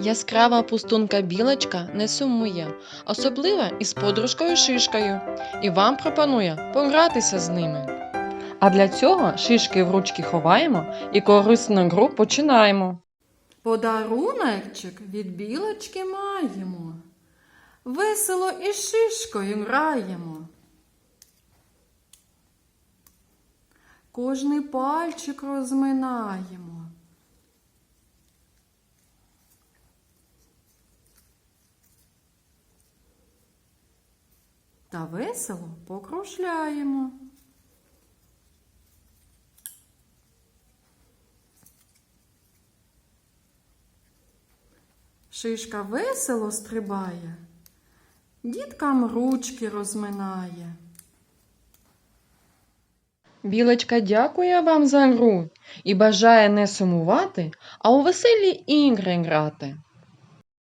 Яскрава пустунка білочка не сумує, особливо із подружкою шишкою, і вам пропонує погратися з ними. А для цього шишки в ручки ховаємо і корисну гру починаємо. Подаруночок від білочки маємо. Весело із шишкою граємо. Кожний пальчик розминаємо. Та весело покружляємо. Шишка весело стрибає, діткам ручки розминає. Білочка дякує вам за гру і бажає не сумувати, а у веселі ігри грати.